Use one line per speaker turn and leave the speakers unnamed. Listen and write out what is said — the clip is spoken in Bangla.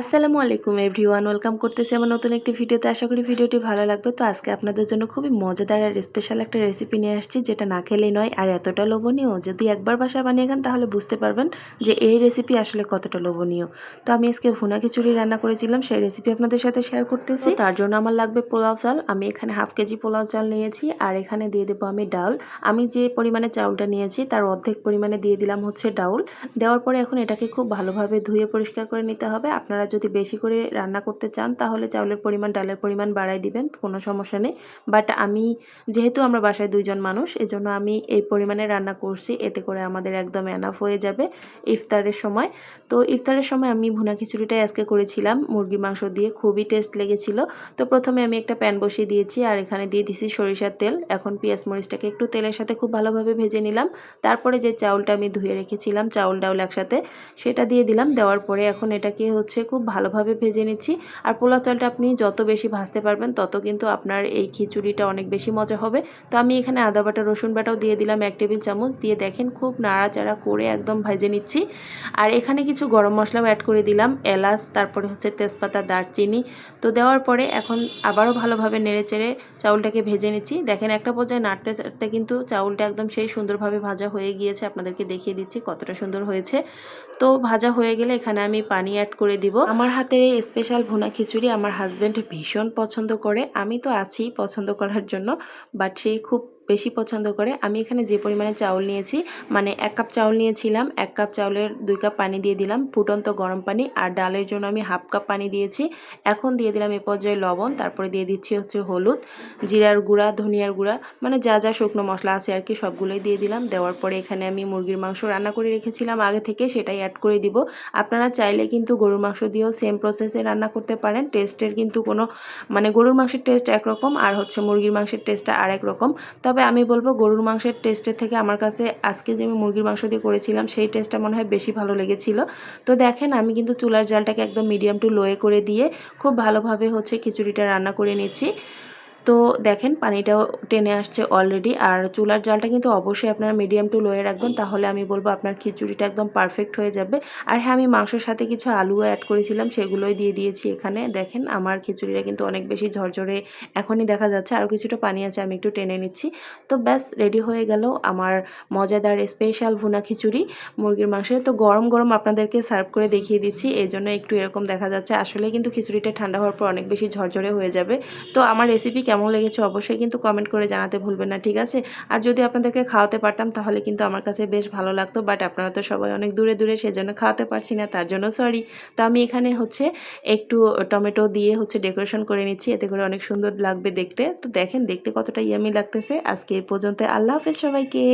আসসালামু আলাইকুম এভরিওয়ান, ওয়েলকাম করতেছি আমার নতুন একটি ভিডিওতে। আশা করি ভিডিওটি ভালো লাগবে। তো আজকে আপনাদের জন্য খুবই মজাদার আর স্পেশাল একটা রেসিপি নিয়ে আসছি, যেটা না খেলেই নয় আর এতটা লোভনীয়। যদি একবার বাসায় বানিয়ে খান, তাহলে বুঝতে পারবেন যে এই রেসিপি আসলে কতটা লোভনীয়। তো আমি আজকে ভুনা খিচুড়ি রান্না করেছিলাম, সেই রেসিপি আপনাদের সাথে শেয়ার করতেছি। তার জন্য আমার লাগবে পোলাও চাল। আমি এখানে হাফ কেজি পোলাও চাল নিয়েছি আর এখানে দিয়ে দেবো আমি ডাল। আমি যে পরিমাণে চাউলটা নিয়েছি, তার অর্ধেক পরিমাণে দিয়ে দিলাম হচ্ছে ডাউল। দেওয়ার পরে এখন এটাকে খুব ভালোভাবে ধুয়ে পরিষ্কার করে নিতে হবে। আপনারা যদি বেশি করে রান্না করতে চান, তাহলে চাউলের পরিমাণ, ডালের পরিমাণ বাড়াই দিবেন, কোনো সমস্যা নেই। বাট আমি, যেহেতু আমরা বাসায় দুইজন মানুষ, এজন্য আমি এই পরিমাণে রান্না করছি, এতে করে আমাদের একদম এনাফ হয়ে যাবে ইফতারের সময়। তো ইফতারের সময় আমি ভুনা খিচুড়িটাই আজকে করেছিলাম, মুরগির মাংস দিয়ে খুবই টেস্ট লেগেছিল। তো প্রথমে আমি একটা প্যান বসিয়ে দিয়েছি, আর এখানে দিয়ে দিছি সরিষার তেল। এখন পেঁয়াজ মরিচটাকে একটু তেলের সাথে খুব ভালোভাবে ভেজে নিলাম। তারপরে যে চাউলটা আমি ধুয়ে রেখেছিলাম, চাউল ডাউল একসাথে, সেটা দিয়ে দিলাম। দেওয়ার পরে এখন এটাকে হচ্ছে খুব ভালোভাবে ভেজে নিচ্ছি। আর পোলাও চালটা আপনি যত বেশি ভাজতে পারবেন, তত কিন্তু আপনার এই খিচুড়িটা অনেক বেশি মজা হবে। তো আমি এখানে আদা বাটা, রসুন বাটাও দিয়ে দিলাম এক টেবিল চামচ। দিয়ে দেখেন খুব নাড়াচাড়া করে একদম ভেজে নিচ্ছি। আর এখানে কিছু গরম মশলাও অ্যাড করে দিলাম, এলাচ, তারপরে হচ্ছে তেজপাতা, দারচিনি। তো দেওয়ার পরে এখন আবারও ভালোভাবে নেড়ে চেড়ে চাউলটাকে ভেজে নিচ্ছি। দেখেন একটা পর্যায়ে নাড়তে চাড়তে কিন্তু চাউলটা একদম সেই সুন্দরভাবে ভাজা হয়ে গিয়েছে। আপনাদেরকে দেখিয়ে দিচ্ছি কতটা সুন্দর হয়েছে। তো ভাজা হয়ে গেলে এখানে আমি পানি অ্যাড করে দিব। আমার হাতের এই স্পেশাল ভুনা খিচুড়ি আমার হাজব্যান্ড ভীষণ পছন্দ করে। আমি তো আছি পছন্দ করার জন্য বাট সে খুব বেশি পছন্দ করে। আমি এখানে যে পরিমাণে চাউল নিয়েছি মানে এক কাপ চাউল নিয়েছিলাম, এক কাপ চাউলের দুই কাপ পানি দিয়ে দিলাম, ফুটন্ত গরম পানি আর ডালের জন্য আমি হাফ কাপ পানি দিয়েছি। এখন দিয়ে দিলাম এ পর্যায়ে লবণ, তারপরে দিয়ে দিচ্ছি হচ্ছে হলুদ, জিরার গুঁড়া, ধনিয়ার গুঁড়া মানে যা যা শুকনো মশলা আছে আর কি সবগুলোই দিয়ে দিলাম। দেওয়ার পরে এখানে আমি মুরগির মাংস রান্না করে রেখেছিলাম, আগে থেকে সেটাই অ্যাড করে দিব। আপনারা চাইলে কিন্তু গরুর মাংস দিয়েও সেম প্রসেসে রান্না করতে পারেন। টেস্টের কিন্তু কোনো মানে গরুর মাংসের টেস্ট একরকম আর হচ্ছে মুরগির মাংসের টেস্টটা আর এক রকম। তবে আমি বলব গরুর মাংসের টেস্টের থেকে আমার কাছে আজকে যে আমি মুরগির মাংস দিয়ে করেছিলাম, সেই টেস্টটা মনে হয় বেশি ভালো লেগেছিল। তো দেখেন, আমি কিন্তু চুলার জালটাকে একদম মিডিয়াম টু লোয়ে করে দিয়ে খুব ভালোভাবে হচ্ছে খিচুড়িটা রান্না করে নিচ্ছি। তো দেখেন, পানিটাও টেনে আসছে অলরেডি আর চুলার জালটা কিন্তু অবশ্যই আপনারা মিডিয়াম টু লোয়ে রাখবেন, তাহলে আমি বলব আপনার খিচুড়িটা একদম পারফেক্ট হয়ে যাবে। আর হ্যাঁ আমি মাংসের সাথে কিছু আলুও অ্যাড করেছিলাম, সেগুলোই দিয়ে দিয়েছি এখানে। দেখেন, আমার খিচুড়িটা কিন্তু অনেক বেশি ঝরঝরে এখনই দেখা যাচ্ছে, আরও কিছুটা পানি আছে, আমি একটু টেনে নিচ্ছি। তো ব্যাস রেডি হয়ে গেল আমার মজাদার স্পেশাল ভুনা খিচুড়ি মুরগির মাংসের। তো গরম গরম আপনাদেরকে সার্ভ করে দেখিয়ে দিচ্ছি, এই জন্য একটু এরকম দেখা যাচ্ছে। আসলে কিন্তু খিচুড়িটা ঠান্ডা হওয়ার পর অনেক বেশি ঝরঝরে হয়ে যাবে। তো আমার রেসিপি কেমন লেগেছে অবশ্যই কিন্তু কমেন্ট করে জানাতে ভুলবেন না, ঠিক আছে? আর যদি আপনাদেরকে খাওয়াতে পারতাম তাহলে কিন্তু আমার কাছে বেশ ভালো লাগতো বাট আপনারা তো সবাই অনেক দূরে দূরে সেজন্য খাওয়াতে পারছি না, তার জন্য সরি তো আমি এখানে হচ্ছে একটু টমেটো দিয়ে হচ্ছে ডেকোরেশন করে নিচ্ছি, এতে করে অনেক সুন্দর লাগবে দেখতে। তো দেখেন দেখতে কতটা ইয়ামি লাগতেছে। আজকে এ পর্যন্ত আল্লাহ হাফেজ সবাইকে।